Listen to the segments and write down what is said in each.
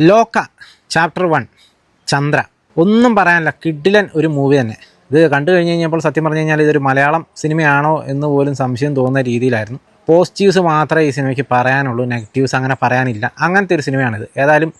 ലോക chapter one Chandra. ഒന്നും പറയാനില്ല. കിഡിലൻ ഒരു മൂവി തന്നെ. ഇത് കണ്ടു കഴിഞ്ഞ് കഴിഞ്ഞപ്പോൾ സത്യം പറഞ്ഞു കഴിഞ്ഞാൽ ഇതൊരു മലയാളം സിനിമയാണോ എന്ന് പോലും സംശയം തോന്നുന്ന രീതിയിലായിരുന്നു. പോസിറ്റീവ്സ് മാത്രമേ ഈ സിനിമയ്ക്ക് പറയാനുള്ളൂ നെഗറ്റീവ്സ് അങ്ങനെ പറയാനില്ല. അങ്ങനത്തെ ഒരു സിനിമയാണിത്. ഏതായാലും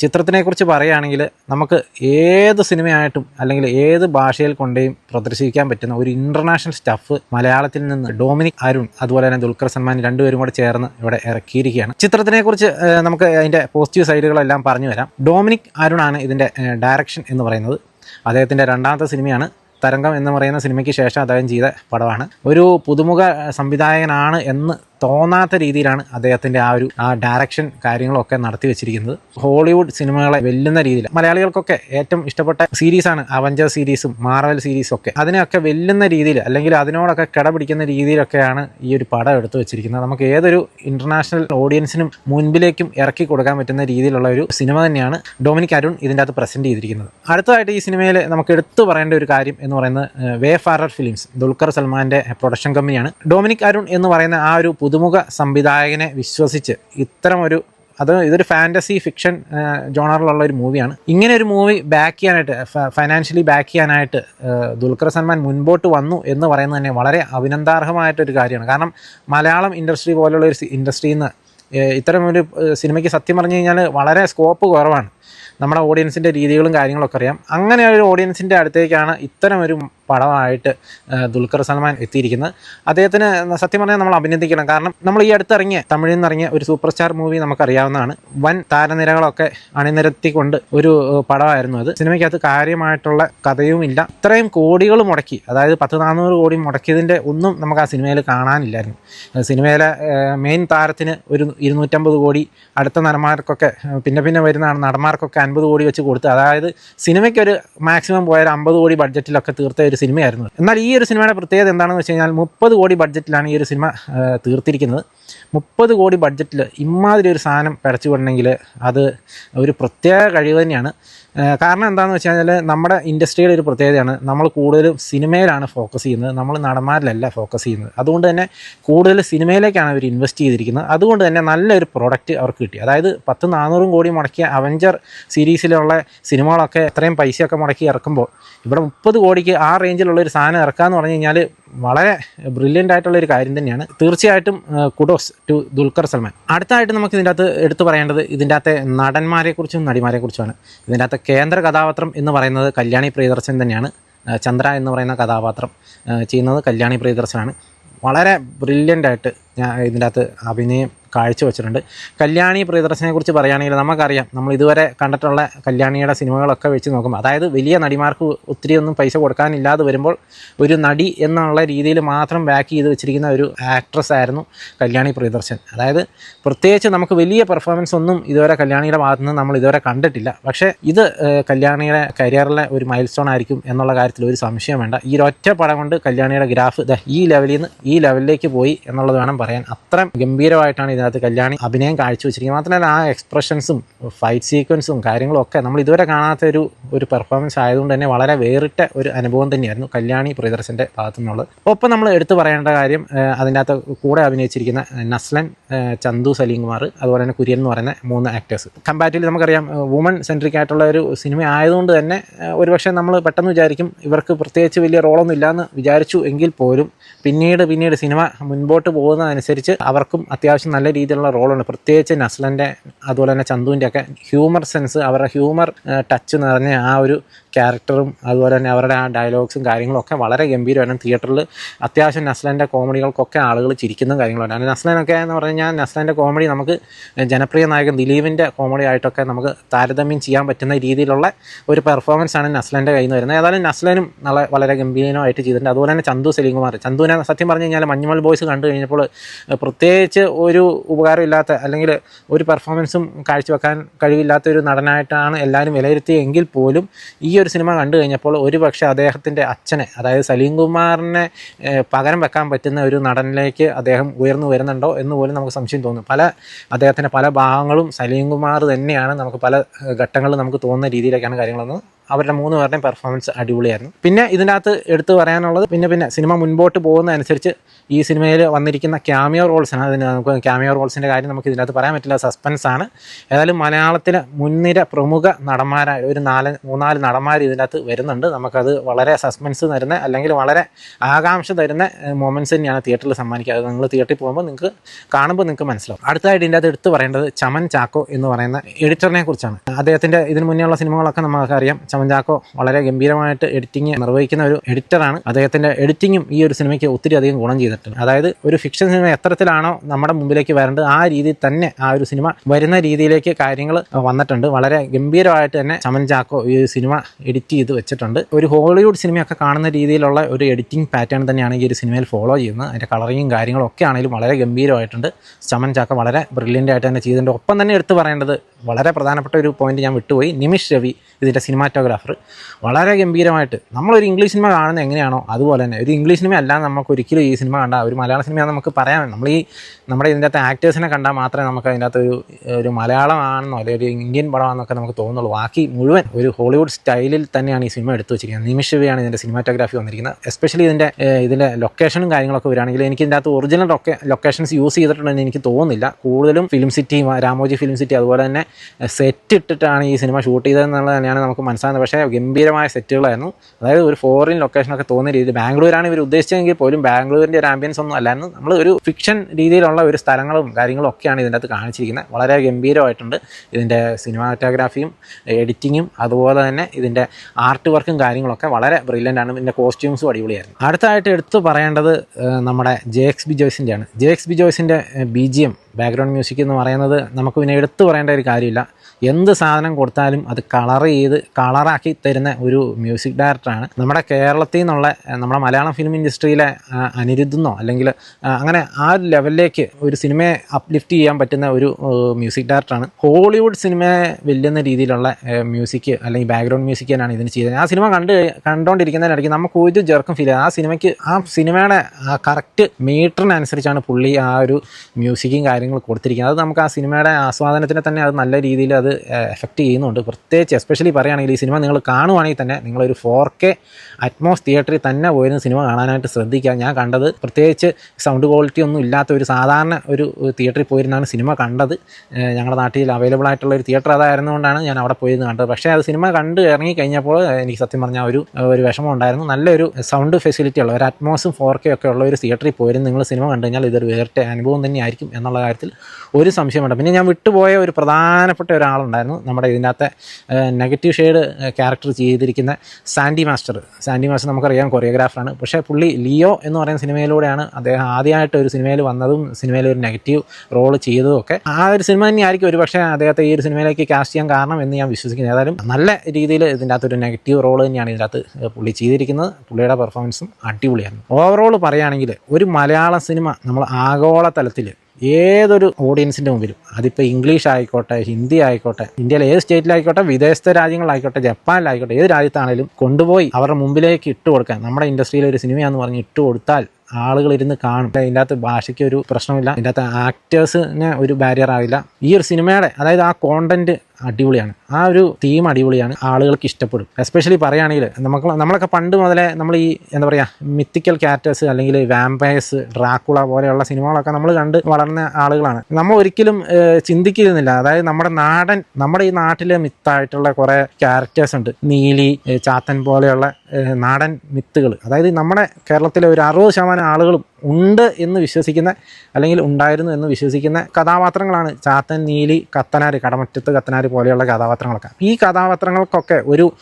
ചിത്രത്തിനെക്കുറിച്ച് പറയുകയാണെങ്കിൽ നമുക്ക് ഏത് സിനിമയായിട്ടും അല്ലെങ്കിൽ ഏത് ഭാഷയിൽ കൊണ്ടേയും പ്രദർശിപ്പിക്കാൻ പറ്റുന്ന ഒരു ഇന്റർനാഷണൽ സ്റ്റഫ് മലയാളത്തിൽ നിന്ന് ഡൊമിനിക് അരുൺ അതുപോലെ തന്നെ ദുൽഖർ സൽമാൻ രണ്ടുപേരും കൂടെ ചേർന്ന് ഇവിടെ ഇറക്കിയിരിക്കുകയാണ്. ചിത്രത്തിനെക്കുറിച്ച് നമുക്ക് അതിന്റെ പോസിറ്റീവ് സൈഡുകളെല്ലാം പറഞ്ഞു വരാം ഡൊമിനിക് അരുണാണ് ഇതിന്റെ ഡയറക്ഷൻ എന്ന് പറയുന്നത്. അദ്ദേഹത്തിന്റെ രണ്ടാമത്തെ സിനിമയാണ് തരംഗം എന്ന് പറയുന്ന സിനിമയ്ക്ക് ശേഷം അദ്ദേഹം ചെയ്ത പടമാണ്. ഒരു പുതുമുഖ സംവിധായകനാണ് എന്ന് തോന്നാത്ത രീതിയിലാണ് അദ്ദേഹത്തിന്റെ ആ ഒരു ആ ഡയറക്ഷൻ കാര്യങ്ങളൊക്കെ നടത്തി വെച്ചിരിക്കുന്നത്. ഹോളിവുഡ് സിനിമകളെ വെല്ലുന്ന രീതിയിൽ മലയാളികൾക്കൊക്കെ ഏറ്റവും ഇഷ്ടപ്പെട്ട സീരീസാണ് അവഞ്ചർ സീരീസും മാർവൽ സീരീസും ഒക്കെ. അതിനെയൊക്കെ വെല്ലുന്ന രീതിയിൽ അല്ലെങ്കിൽ അതിനോടൊക്കെ കിടപിടിക്കുന്ന രീതിയിലൊക്കെയാണ് ഈ ഒരു പടം എടുത്തു വെച്ചിരിക്കുന്നത്. നമുക്ക് ഏതൊരു ഇന്റർനാഷണൽ ഓഡിയൻസിനും മുൻപിലേക്കും ഇറക്കി കൊടുക്കാൻ പറ്റുന്ന രീതിയിലുള്ള ഒരു സിനിമ തന്നെയാണ് ഡൊമിനിക് അരുൺ ഇതിന്റെ അകത്ത് പ്രസന്റ് ചെയ്തിരിക്കുന്നത്. അടുത്തതായിട്ട് ഈ സിനിമയിൽ നമുക്ക് എടുത്തു പറയേണ്ട ഒരു കാര്യം എന്ന് പറയുന്നത് വേ ഫാറർ ഫിലിംസ് ദുൽഖർ സൽമാന്റെ പ്രൊഡക്ഷൻ കമ്പനിയാണ് ഡൊമിനിക് അരുൺ എന്ന് പറയുന്ന ആ ഒരു പുതുമുഖ സംവിധായകനെ വിശ്വസിച്ച് ഇത്തരമൊരു അത് ഇതൊരു ഫാന്റസി ഫിക്ഷൻ ജോണറിലുള്ള ഒരു മൂവിയാണ് ഇങ്ങനെ ഒരു മൂവി ബാക്ക് ചെയ്യാനായിട്ട് ഫൈനാൻഷ്യലി ബാക്ക് ചെയ്യാനായിട്ട് ദുൽഖർ സൽമാൻ മുൻപോട്ട് വന്നു എന്ന് പറയുന്നത് തന്നെ വളരെ അഭിനന്ദാർഹമായിട്ടൊരു കാര്യമാണ്. കാരണം മലയാളം ഇൻഡസ്ട്രി പോലുള്ള ഒരു ഇൻഡസ്ട്രിയിൽ നിന്ന് ഇത്തരം ഒരു സിനിമയ്ക്ക് സത്യം പറഞ്ഞു കഴിഞ്ഞാൽ വളരെ സ്കോപ്പ് കുറവാണ്. നമ്മുടെ ഓഡിയൻസിന്റെ രീതികളും കാര്യങ്ങളൊക്കെ അറിയാം. അങ്ങനെ ഒരു ഓഡിയൻസിന്റെ അടുത്തേക്കാണ് ഇത്തരം ഒരു പടമായിട്ട് ദുൽഖർ സൽമാൻ എത്തിയിരിക്കുന്നത്. അദ്ദേഹത്തിന് സത്യം പറഞ്ഞാൽ നമ്മൾ അഭിനന്ദിക്കണം. കാരണം നമ്മൾ ഈ അടുത്തിറങ്ങിയ തമിഴിൽ നിന്നിറങ്ങിയ ഒരു സൂപ്പർ സ്റ്റാർ മൂവി നമുക്കറിയാവുന്നതാണ്. വൻ താരനിരകളൊക്കെ അണിനിരത്തിക്കൊണ്ട് ഒരു പടമായിരുന്നു അത്. സിനിമയ്ക്കകത്ത് കാര്യമായിട്ടുള്ള കഥയുമില്ല. ഇത്രയും കോടികൾ മുടക്കി അതായത് പത്ത് നാനൂറ് കോടി മുടക്കിയതിന്റെ ഒന്നും നമുക്ക് ആ സിനിമയിൽ കാണാനില്ലായിരുന്നു. സിനിമയിലെ മെയിൻ താരത്തിന് ഒരു ഇരുന്നൂറ്റമ്പത് കോടി അടുത്ത നടന്മാർക്കൊക്കെ പിന്നെ പിന്നെ വരുന്ന നടന്മാർക്കൊക്കെ അൻപത് കോടി വെച്ച് കൊടുത്ത് അതായത് സിനിമയ്ക്കൊരു മാക്സിമം പോയ ഒരു അമ്പത് കോടി ബഡ്ജറ്റിലൊക്കെ തീർത്ത ഒരു സിനിമയായിരുന്നു. എന്നാൽ ഈ ഒരു സിനിമയുടെ പ്രത്യേകത എന്താണെന്ന് വെച്ച് കഴിഞ്ഞാൽ മുപ്പത് കോടി ബഡ്ജറ്റിലാണ് ഈ ഒരു സിനിമ തീർത്തിരിക്കുന്നത്. മുപ്പത് കോടി ബഡ്ജറ്റിൽ ഇമാതിരി ഒരു സാധനം പരച്ചു വിടണമെങ്കിൽ അത് ഒരു പ്രത്യേക കഴിവ് തന്നെയാണ്. കാരണം എന്താണെന്ന് വെച്ച് കഴിഞ്ഞാൽ നമ്മുടെ ഇൻഡസ്ട്രിയുടെ ഒരു പ്രത്യേകതയാണ് നമ്മൾ കൂടുതലും സിനിമയിലാണ് ഫോക്കസ് ചെയ്യുന്നത്. നമ്മൾ നടന്മാരിലല്ല ഫോക്കസ് ചെയ്യുന്നത്. അതുകൊണ്ട് തന്നെ കൂടുതൽ സിനിമയിലേക്കാണ് അവർ ഇൻവെസ്റ്റ് ചെയ്തിരിക്കുന്നത്. അതുകൊണ്ട് തന്നെ നല്ലൊരു പ്രൊഡക്റ്റ് അവർക്ക് കിട്ടി. അതായത് പത്ത് നാനൂറും കോടി മുടക്കിയ അവഞ്ചർ സീരീസിലുള്ള സിനിമകളൊക്കെ എത്രയും പൈസയൊക്കെ മുടക്കി ഇറക്കുമ്പോൾ ഇവിടെ മുപ്പത് കോടിക്ക് ആ റേഞ്ചിലുള്ള ഒരു സാധനം ഇറക്കാന്ന് പറഞ്ഞു കഴിഞ്ഞാൽ വളരെ ബ്രില്യന്റ് ആയിട്ടുള്ള ഒരു കാര്യം തന്നെയാണ്. തീർച്ചയായിട്ടും കുഡോസ് ടു ദുൽഖർ സൽമാൻ. അടുത്തായിട്ട് നമുക്ക് ഇതിന്റെ അകത്ത് എടുത്തു പറയേണ്ടത് ഇതിന്റെ അകത്തെ നടന്മാരെക്കുറിച്ചും നടിമാരെക്കുറിച്ചുമാണ്. ഇതിന്റെ അകത്തെ കേന്ദ്ര കഥാപാത്രം എന്ന് പറയുന്നത് കല്യാണി പ്രിയദർശൻ തന്നെയാണ്. ചന്ദ്ര എന്ന് പറയുന്ന കഥാപാത്രം ചെയ്യുന്നത് കല്യാണി പ്രിയദർശനാണ്. വളരെ ബ്രില്യന്റ് ആയിട്ട് ഞാൻ ഇതിന്റെ അകത്ത് അഭിനയം കാഴ്ചവെച്ചിട്ടുണ്ട് കല്യാണി പ്രിയദർശനെ കുറിച്ച് പറയുകയാണെങ്കിൽ നമുക്കറിയാം നമ്മൾ ഇതുവരെ കണ്ടിട്ടുള്ള കല്യാണിയുടെ സിനിമകളൊക്കെ വെച്ച് നോക്കുമ്പോൾ അതായത് വലിയ നടിമാർക്ക് ഒത്തിരി ഒന്നും പൈസ കൊടുക്കാനില്ലാതെ വരുമ്പോൾ ഒരു നടി എന്നുള്ള രീതിയിൽ മാത്രം ബാക്ക് ചെയ്ത് വെച്ചിരിക്കുന്ന ഒരു ആക്ട്രസ് ആയിരുന്നു കല്യാണി പ്രിയദർശൻ. അതായത് പ്രത്യേകിച്ച് നമുക്ക് വലിയ പെർഫോമൻസ് ഒന്നും ഇതുവരെ കല്യാണിയുടെ ഭാഗത്തു നിന്ന് നമ്മൾ ഇതുവരെ കണ്ടിട്ടില്ല. പക്ഷേ ഇത് കല്യാണിയുടെ കരിയറിലെ ഒരു മൈൽ സ്റ്റോൺ ആയിരിക്കും എന്നുള്ള കാര്യത്തിൽ ഒരു സംശയം വേണ്ട. ഈ ഒറ്റ പടം കൊണ്ട് കല്യാണിയുടെ ഗ്രാഫ് ഈ ലെവലിൽ നിന്ന് ഈ ലെവലിലേക്ക് പോയി എന്നുള്ളത് വേണം പറയാൻ. അത്ര ഗംഭീരമായിട്ടാണ് ഇതിനകത്ത് കല്യാണി അഭിനയം കാഴ്ചവെച്ചിരിക്കുന്നത്. മാത്രമല്ല ആ എക്സ്പ്രഷൻസും ഫൈറ്റ് സീക്വൻസും കാര്യങ്ങളൊക്കെ നമ്മൾ ഇതുവരെ കാണാത്ത ഒരു ഒരു പെർഫോമൻസ് ആയതുകൊണ്ട് തന്നെ വളരെ വേറിട്ട ഒരു അനുഭവം തന്നെയായിരുന്നു കല്യാണി പ്രിയദർശന്റെ ഭാഗത്തു നിന്നുള്ളത്. ഒപ്പം നമ്മൾ എടുത്തു പറയേണ്ട കാര്യം അതിന്റെ അകത്ത് കൂടെ അഭിനയിച്ചിരിക്കുന്ന നസ്ലൻ ചന്തു സലീം കുമാർ അതുപോലെ തന്നെ കുര്യൻ എന്ന് പറയുന്ന മൂന്ന് ആക്ടേഴ്സ് കമ്പാരിറ്റീവ്ലി നമുക്കറിയാം വുമൺ സെൻട്രിക് ആയിട്ടുള്ള ഒരു സിനിമ ആയതുകൊണ്ട് തന്നെ ഒരുപക്ഷെ നമ്മൾ പെട്ടെന്ന് വിചാരിക്കും ഇവർക്ക് പ്രത്യേകിച്ച് വലിയ റോളൊന്നും ഇല്ലയെന്ന് വിചാരിച്ചു എങ്കിൽ പോലും പിന്നീട് പിന്നീട് സിനിമ മുൻപോട്ട് പോകുന്നതനുസരിച്ച് അവർക്കും അത്യാവശ്യം നല്ല രീതിയിലുള്ള റോളുണ്ട് പ്രത്യേകിച്ച് നസ്ലന്റെ അതുപോലെ തന്നെ ചന്തുവിന്റെ ഒക്കെ ഹ്യൂമർ സെൻസ് അവരുടെ ഹ്യൂമർ ടച്ച് നിറഞ്ഞ ആ ഒരു ക്യാരക്ടറും അതുപോലെ തന്നെ അവരുടെ ആ ഡയലോഗ്സും കാര്യങ്ങളും ഒക്കെ വളരെ ഗംഭീരമാണ് തിയേറ്ററിൽ അത്യാവശ്യം നസ്ലന്റെ കോമഡികൾക്കൊക്കെ ആളുകൾ ചിരിക്കുന്ന കാര്യങ്ങളുണ്ട് നസ്ലനൊക്കെ എന്ന് പറഞ്ഞു കഴിഞ്ഞാൽ നസ്ലാന്റെ കോമഡി നമുക്ക് ജനപ്രിയ നായകൻ ദിലീപിന്റെ കോമഡി ആയിട്ടൊക്കെ നമുക്ക് താരതമ്യം ചെയ്യാൻ പറ്റുന്ന രീതിയിലുള്ള ഒരു പെർഫോമൻസ് ആണ് നസ്ലന്റെ കയ്യിൽ നിന്ന് വരുന്നത്. ഏതായാലും നസ്ലനും നല്ല വളരെ ഗംഭീരമായിട്ട് ചെയ്തിട്ടുണ്ട്. അതുപോലെ തന്നെ ചന്തു സലീംകുമാർ. ചന്തുവിനെ സത്യം പറഞ്ഞു കഴിഞ്ഞാൽ മഞ്ഞുമൽ ബോയ്സ് കണ്ടു കഴിഞ്ഞപ്പോൾ പ്രത്യേകിച്ച് ഒരു ഉപകാരമില്ലാത്ത അല്ലെങ്കിൽ ഒരു പെർഫോമൻസും കാഴ്ചവെക്കാൻ കഴിവില്ലാത്ത ഒരു നടനായിട്ടാണ് എല്ലാവരും വിലയിരുത്തിയെങ്കിൽ പോലും ഈ ഒരു സിനിമ കണ്ടു കഴിഞ്ഞപ്പോൾ ഒരു പക്ഷേ അദ്ദേഹത്തിന്റെ അച്ഛനെ അതായത് സലീംകുമാറിനെ പകരം വെക്കാൻ പറ്റുന്ന ഒരു നടനിലേക്ക് അദ്ദേഹം ഉയർന്നു വരുന്നുണ്ടോ എന്ന് പോലും സംശയം തോന്നും. പല അദ്ദേഹത്തിന്റെ പല ഭാഗങ്ങളും സലീം കുമാർ തന്നെയാണ് നമുക്ക് പല ഘട്ടങ്ങളിൽ നമുക്ക് തോന്നുന്ന രീതിയിലേക്കാണ് കാര്യങ്ങളെന്ന് അവരുടെ മൂന്ന് പേരുടെയും പെർഫോമൻസ് അടിപൊളിയായിരുന്നു. പിന്നെ ഇതിന്റെ അകത്ത് എടുത്തു പറയാനുള്ളത് പിന്നെ പിന്നെ സിനിമ മുൻപോട്ട് പോകുന്നതനുസരിച്ച് ഈ സിനിമയിൽ വന്നിരിക്കുന്ന ക്യാമിയോ റോൾസാണ് അതിന് നമുക്ക് ക്യാമിയോ റോൾസിന്റെ കാര്യം നമുക്ക് ഇതിനകത്ത് പറയാൻ പറ്റില്ല. സസ്പെൻസ് ആണ്. ഏതായാലും മലയാളത്തിലെ മുൻനിര പ്രമുഖ നടന്മാരായ ഒരു നാല് മൂന്നാൽ നടന്മാർ ഇതിനകത്ത് വരുന്നുണ്ട്. നമുക്കത് വളരെ സസ്പെൻസ് തരുന്ന അല്ലെങ്കിൽ വളരെ ആകാംക്ഷ തരുന്ന മൊമെന്റ്സ് തന്നെയാണ് തിയേറ്ററിൽ സമ്മാനിക്കുക. നിങ്ങൾ തിയേറ്ററിൽ പോകുമ്പോൾ നിങ്ങൾക്ക് കാണുമ്പോൾ നിങ്ങൾക്ക് മനസ്സിലാവും. അടുത്തതായിട്ട് ഇതിന്റെ അകത്ത് എടുത്തു പറയേണ്ടത് ചമൻ ചാക്കോ എന്ന് പറയുന്ന എഡിറ്ററിനെ കുറിച്ചാണ്. അദ്ദേഹത്തിന്റെ ഇതിന് മുന്നേയുള്ള സിനിമകളൊക്കെ നമുക്കറിയാം. ചമൻ ചാക്കോ വളരെ ഗംഭീരമായിട്ട് എഡിറ്റിംഗ് നിർവഹിക്കുന്ന ഒരു എഡിറ്ററാണ് അദ്ദേഹത്തിന്റെ എഡിറ്റിങ്ങും ഈ ഒരു സിനിമയ്ക്ക് ഒത്തിരി അധികം ഗുണം ചെയ്തിട്ടുണ്ട്. അതായത് ഒരു ഫിക്ഷൻ സിനിമ എത്രത്തിലാണോ നമ്മുടെ മുമ്പിലേക്ക് വരേണ്ടത് ആ രീതിയിൽ തന്നെ ആ ഒരു സിനിമ വരുന്ന രീതിയിലേക്ക് കാര്യങ്ങൾ വന്നിട്ടുണ്ട്. വളരെ ഗംഭീരമായിട്ട് തന്നെ ചമൻ ചാക്കോ ഈ ഒരു സിനിമ എഡിറ്റ് ചെയ്ത് വെച്ചിട്ടുണ്ട്. ഒരു ഹോളിവുഡ് സിനിമയൊക്കെ കാണുന്ന രീതിയിലുള്ള ഒരു എഡിറ്റിംഗ് പാറ്റേൺ തന്നെയാണ് ഈ ഒരു സിനിമയിൽ ഫോളോ ചെയ്യുന്നത്. അതിന്റെ കളറിങ്ങും കാര്യങ്ങളും ഒക്കെ ആണെങ്കിലും വളരെ ഗംഭീരമായിട്ടുണ്ട്. ചമൻ ചാക്ക വളരെ ബ്രില്യന്റ് ആയിട്ട് തന്നെ ചെയ്തിട്ടുണ്ട്. ഒപ്പം തന്നെ എടുത്തു പറയേണ്ടത് വളരെ പ്രധാനപ്പെട്ട ഒരു പോയിന്റ് ഞാൻ വിട്ടുപോയി. നിമിഷ് രവി ഇതിന്റെ സിനിമാറ്റോഗ്രാഫർ. വളരെ ഗംഭീരമായിട്ട്. നമ്മളൊരു ഇംഗ്ലീഷ് സിനിമ കാണുന്നത് എങ്ങനെയാണോ അതുപോലെ തന്നെ. ഒരു ഇംഗ്ലീഷ് സിനിമ അല്ലാതെ നമുക്ക് ഒരിക്കലും ഈ സിനിമ കണ്ടാൽ ഒരു മലയാള സിനിമ നമുക്ക് പറയാൻ നമ്മൾ ഈ നമ്മുടെ ഇതിന്റെ അകത്ത് ആക്ടേഴ്സിനെ കണ്ടാൽ മാത്രമേ നമുക്ക് അതിന്റെ അകത്ത് ഒരു ഒരു മലയാളമാണെന്നോ അല്ലെങ്കിൽ ഒരു ഇന്ത്യൻ പടമാണെന്നൊക്കെ നമുക്ക് തോന്നുള്ളൂ ബാക്കി മുഴുവൻ ഒരു ഹോളിവുഡ് സ്റ്റൈലിൽ തന്നെയാണ് ഈ സിനിമ എടുത്തു വെച്ചിരിക്കുന്നത്. നിമിഷ് രവിയാണ് ഇതിന്റെ സിനിമാറ്റോഗ്രാഫി വന്നിരിക്കുന്നത്. എസ്പെഷ്യലി ഇതിന്റെ ഇതിന്റെ ലൊക്കേഷനും കാര്യങ്ങളൊക്കെ വരികയാണെങ്കിൽ എനിക്ക് ഇതിന്റെ അകത്ത് ഒറിജിനൽ ലൊക്കെ ലൊക്കേഷൻസ് യൂസ് ചെയ്തിട്ടുണ്ടെന്ന് എനിക്ക് തോന്നുന്നില്ല. കൂടുതലും film city Ramoji film city അതുപോലെ തന്നെ സെറ്റ് ഇട്ടിട്ടാണ് ഈ സിനിമ ഷൂട്ട് ചെയ്തതെന്നുള്ളത് തന്നെയാണ് നമുക്ക് മനസ്സിലാകുന്നത്. പക്ഷേ ഗംഭീരമായ സെറ്റുകളായിരുന്നു. അതായത് ഒരു ഫോറിൻ ലൊക്കേഷനൊക്കെ തോന്നിയ രീതിയിൽ ബാംഗ്ലൂരാണ് ഇവർ ഉദ്ദേശിച്ചതെങ്കിൽ പോലും ബാംഗ്ലൂരിന്റെ ഒരു ആംബിയൻസ് ഒന്നും അല്ലായിരുന്നു. നമ്മൾ ഒരു ഫിക്ഷൻ രീതിയിലുള്ള ഒരു സ്ഥലങ്ങളും കാര്യങ്ങളും ഒക്കെയാണ് ഇതിന്റെ അകത്ത് കാണിച്ചിരിക്കുന്നത്. വളരെ ഗംഭീരമായിട്ടുണ്ട് ഇതിന്റെ സിനിമാറ്റോഗ്രാഫിയും എഡിറ്റിങ്ങും അതുപോലെ തന്നെ ഇതിന്റെ ആർട്ട് വർക്കും കാര്യങ്ങളൊക്കെ വളരെ ബ്രില്യന്റ് ആണ്. ഇതിന്റെ കോസ്റ്റ്യൂംസും അടിപൊളിയായിരുന്നു. അടുത്തായിട്ട് എടുത്തു പറയേണ്ടത് നമ്മുടെ ജെ എക്സ് ബി ജോയ്സിന്റെയാണ് J X B ജോയ്സിന്റെ B G M background music എന്ന് പറയുന്നത് നമുക്ക് പിന്നെ എടുത്തു പറയേണ്ട ഒരു കാര്യമില്ല. എന്ത് സാധനം കൊടുത്താലും അത് കളർ ചെയ്ത് കളറാക്കി തരുന്ന ഒരു മ്യൂസിക് ഡയറക്ടറാണ് നമ്മുടെ കേരളത്തിൽ നിന്നുള്ള നമ്മുടെ മലയാളം ഫിലിം ഇൻഡസ്ട്രിയിലെ അനിരുദ്ധെന്നോ അല്ലെങ്കിൽ അങ്ങനെ ആ ഒരു ലെവലിലേക്ക് ഒരു സിനിമയെ അപ്ലിഫ്റ്റ് ചെയ്യാൻ പറ്റുന്ന ഒരു മ്യൂസിക് ഡയറക്ടറാണ് ഹോളിവുഡ് സിനിമയെ വെല്ലുന്ന രീതിയിലുള്ള മ്യൂസിക് അല്ലെങ്കിൽ ബാക്ക്ഗ്രൗണ്ട് മ്യൂസിക് തന്നെയാണ് ഇതിന് ചെയ്തത് ആ സിനിമ കണ്ട് കണ്ടുകൊണ്ടിരിക്കുന്നതിനിടയ്ക്ക് നമുക്ക് ഒരു ജെർക്കും ഫീൽ ആ സിനിമയ്ക്ക് ആ സിനിമയുടെ കറക്റ്റ് മീറ്ററിനനുസരിച്ചാണ് പുള്ളി ആ ഒരു മ്യൂസിക്കും കാര്യങ്ങളും കൊടുത്തിരിക്കുന്നത്. അത് നമുക്ക് ആ സിനിമയുടെ ആസ്വാദനത്തിനെ തന്നെ അത് നല്ല രീതിയിൽ അത് എഫക്റ്റ് ചെയ്യുന്നുണ്ട്. പ്രത്യേകിച്ച് എസ്പെഷ്യലി പറയുകയാണെങ്കിൽ ഈ സിനിമ നിങ്ങൾ കാണുവാണെങ്കിൽ തന്നെ നിങ്ങളൊരു ഫോർ കെ അറ്റ്മോസ് തിയേറ്ററിൽ തന്നെ പോയിരുന്ന സിനിമ കാണാനായിട്ട് ശ്രദ്ധിക്കുക. ഞാൻ കണ്ടത് പ്രത്യേകിച്ച് സൗണ്ട് ക്വാളിറ്റി ഒന്നും ഇല്ലാത്ത ഒരു സാധാരണ ഒരു തിയേറ്ററിൽ പോയിരുന്നാണ് സിനിമ കണ്ടത്. ഞങ്ങളുടെ നാട്ടിൽ അവൈലബിൾ ആയിട്ടുള്ള ഒരു തിയേറ്റർ അതായിരുന്നുകൊണ്ടാണ് ഞാൻ അവിടെ പോയിരുന്നു കണ്ടത്. പക്ഷേ അത് സിനിമ കണ്ട് ഇറങ്ങി കഴിഞ്ഞപ്പോൾ എനിക്ക് സത്യം പറഞ്ഞാൽ ഒരു ഒരു വിഷമം ഉണ്ടായിരുന്നു. നല്ലൊരു സൗണ്ട് ഫെസിലിറ്റി ഉള്ള ഒരു അറ്റ്മോസും ഫോർ കെ ഒക്കെ ഉള്ള ഒരു തിയേറ്ററിൽ പോയിരുന്നു നിങ്ങൾ സിനിമ കണ്ടു കഴിഞ്ഞാൽ ഇതൊരു വേറിട്ട അനുഭവം തന്നെയായിരിക്കും എന്നുള്ള കാര്യത്തിൽ ഒരു സംശയമുണ്ട് പിന്നെ ഞാൻ വിട്ടുപോയ ഒരു പ്രധാനപ്പെട്ട ഒരാളുണ്ടായിരുന്നു. നമ്മുടെ ഇതിനകത്തെ നെഗറ്റീവ് ഷെയ്ഡ് ക്യാരക്ടർ ചെയ്തിരിക്കുന്ന സാൻഡി മാസ്റ്റർ. സാൻഡി മാസ്റ്റർ നമുക്കറിയാം കൊറിയോഗ്രാഫറാണ് പക്ഷേ പുള്ളി ലിയോ എന്ന് പറയുന്ന സിനിമയിലൂടെയാണ് അദ്ദേഹം ആദ്യമായിട്ട് ഒരു സിനിമയിൽ വന്നതും സിനിമയിൽ ഒരു നെഗറ്റീവ് റോൾ ചെയ്തതും ഒക്കെ. ആ ഒരു സിനിമ തന്നെയായിരിക്കും ഒരു പക്ഷേ അദ്ദേഹത്തെ ഈ ഒരു സിനിമയിലേക്ക് കാസ്റ്റ് ചെയ്യാൻ കാരണം എന്ന് ഞാൻ വിശ്വസിക്കുന്നു. ഏതായാലും നല്ല രീതിയിൽ ഇതിന്റെ അകത്തൊരു നെഗറ്റീവ് റോൾ തന്നെയാണ് ഇതിനകത്ത് പുള്ളി ചെയ്തിരിക്കുന്നത്. പുള്ളിയുടെ പെർഫോമൻസും അടിപൊളിയാണ്. ഓവറോൾ പറയുകയാണെങ്കിൽ ഒരു മലയാള സിനിമ നമ്മൾ ആഗോള തലത്തിൽ ഏതൊരു ഓഡിയൻസിന്റെ മുമ്പിലും. അതിപ്പോൾ ഇംഗ്ലീഷ് ആയിക്കോട്ടെ ഹിന്ദി ആയിക്കോട്ടെ ഇന്ത്യയിലെ ഏത് സ്റ്റേറ്റിലായിക്കോട്ടെ വിദേശത്തെ രാജ്യങ്ങളായിക്കോട്ടെ ജപ്പാനിലായിക്കോട്ടെ ഏത് രാജ്യത്താണേലും കൊണ്ടുപോയി അവരുടെ മുമ്പിലേക്ക് ഇട്ട് കൊടുക്കാൻ. നമ്മുടെ ഇൻഡസ്ട്രിയിലെ ഒരു സിനിമയാണെന്ന് പറഞ്ഞ് ഇട്ട് കൊടുത്താൽ ആളുകൾ ഇരുന്ന് കാണും. ഇതിന്റെ അകത്ത് ഭാഷയ്ക്ക് ഒരു പ്രശ്നമില്ല. ഇതിന്റെ അകത്ത് ആക്ടേഴ്സിന് ഒരു ബാരിയർ ആവില്ല. ഈ ഒരു സിനിമയുടെ അതായത് ആ കോണ്ടന്റ് അടിപൊളിയാണ്. ആ ഒരു തീം അടിപൊളിയാണ്. ആളുകൾക്ക് ഇഷ്ടപ്പെടും. എസ്പെഷ്യലി പറയുകയാണെങ്കിൽ നമുക്ക് നമ്മളൊക്കെ പണ്ട് മുതലേ നമ്മൾ ഈ എന്താ പറയുക മിത്തിക്കൽ ക്യാരക്ടേഴ്സ് അല്ലെങ്കിൽ വാമ്പയേഴ്സ് ഡ്രാക്കുള പോലെയുള്ള സിനിമകളൊക്കെ നമ്മൾ കണ്ട് വളർന്ന ആളുകളാണ്. നമ്മൾ ഒരിക്കലും ചിന്തിക്കുന്നില്ല അതായത് നമ്മുടെ നാടൻ നമ്മുടെ ഈ നാട്ടിലെ മിത്തായിട്ടുള്ള കുറേ ക്യാരക്ടേഴ്സ് ഉണ്ട്. നീലി ചാത്തൻ പോലെയുള്ള നാടൻ മിത്തുകൾ അതായത് നമ്മുടെ കേരളത്തിലെ ഒരു അറുപത് ശതമാനം ആളുകളും ഉണ്ട് എന്ന് വിശ്വസിക്കുന്ന അല്ലെങ്കിൽ ഉണ്ടായിരുന്നു എന്ന് വിശ്വസിക്കുന്ന കഥാപാത്രങ്ങളാണ് ചാത്തൻ നീലി കത്തനാര് കടമറ്റത്ത് കത്തനാര് പോലെയുള്ള കഥാപാത്രങ്ങളൊക്കെ. ഈ കഥാപാത്രങ്ങൾക്കൊക്കെ ഒരു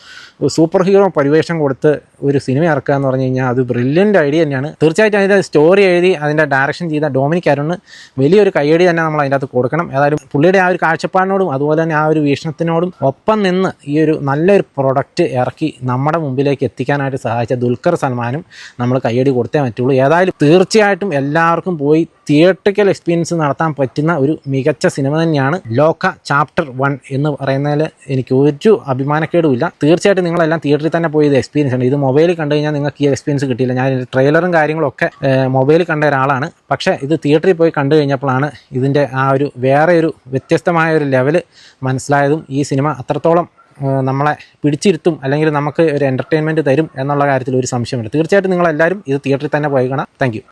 സൂപ്പർ ഹീറോ പരിവേഷം കൊടുത്ത് ഒരു സിനിമ ഇറക്കുക എന്ന് പറഞ്ഞു കഴിഞ്ഞാൽ അത് ബ്രില്യന്റ് ഐഡിയ തന്നെയാണ്. തീർച്ചയായിട്ടും അതിന്റെ സ്റ്റോറി എഴുതി അതിന്റെ ഡയറക്ഷൻ ചെയ്ത ഡൊമിനിക് അരുണ് വലിയൊരു കൈയടി തന്നെ നമ്മൾ അതിന്റെ അകത്ത് കൊടുക്കണം. ഏതായാലും പുള്ളിയുടെ ആ ഒരു കാഴ്ചപ്പാടിനോടും അതുപോലെ തന്നെ ആ ഒരു വീക്ഷണത്തിനോടും ഒപ്പം നിന്ന് ഈ ഒരു നല്ലൊരു പ്രൊഡക്റ്റ് ഇറക്കി നമ്മുടെ മുമ്പിലേക്ക് എത്തിക്കാനായിട്ട് സഹായിച്ച ദുൽഖർ സൽമാനും നമ്മൾ കൈയടി കൊടുത്തേ പറ്റുള്ളൂ. ഏതായാലും തീർച്ചയായിട്ടും എല്ലാവർക്കും പോയി തിയേറ്ററിക്കൽ എക്സ്പീരിയൻസ് നടത്താൻ പറ്റുന്ന ഒരു മികച്ച സിനിമ തന്നെയാണ് ലോക ചാപ്റ്റർ വൺ എന്ന് പറയുന്നതിൽ എനിക്ക് ഒരു അഭിമാനക്കേടുമില്ല തീർച്ചയായിട്ടും നിങ്ങളെല്ലാം തിയേറ്ററിൽ തന്നെ പോയി ഇത് എക്സ്പീരിയൻസ് ഉണ്ട് ഇത് മൊബൈലിൽ കണ്ടു കഴിഞ്ഞാൽ നിങ്ങൾക്ക് ഈ എക്സ്പീരിയൻസ് കിട്ടിയില്ല. ഞാൻ ട്രെയിലറും കാര്യങ്ങളൊക്കെ മൊബൈലിൽ കണ്ട ഒരാളാണ്. പക്ഷേ ഇത് തിയേറ്ററിൽ പോയി കണ്ടു കഴിഞ്ഞപ്പോഴാണ് ഇതിന്റെ ആ ഒരു വേറെ ഒരു വ്യത്യസ്തമായ ഒരു ലെവൽ മനസ്സിലായതും ഈ സിനിമ അത്രത്തോളം നമ്മളെ പിടിച്ചിരുത്തും അല്ലെങ്കിൽ നമുക്ക് ഒരു എന്റർടൈൻമെന്റ് തരും എന്നുള്ള കാര്യത്തിൽ ഒരു സംശയമില്ല. തീർച്ചയായിട്ടും നിങ്ങളെല്ലാവരും ഇത് തിയേറ്ററിൽ തന്നെ പോയി താങ്ക്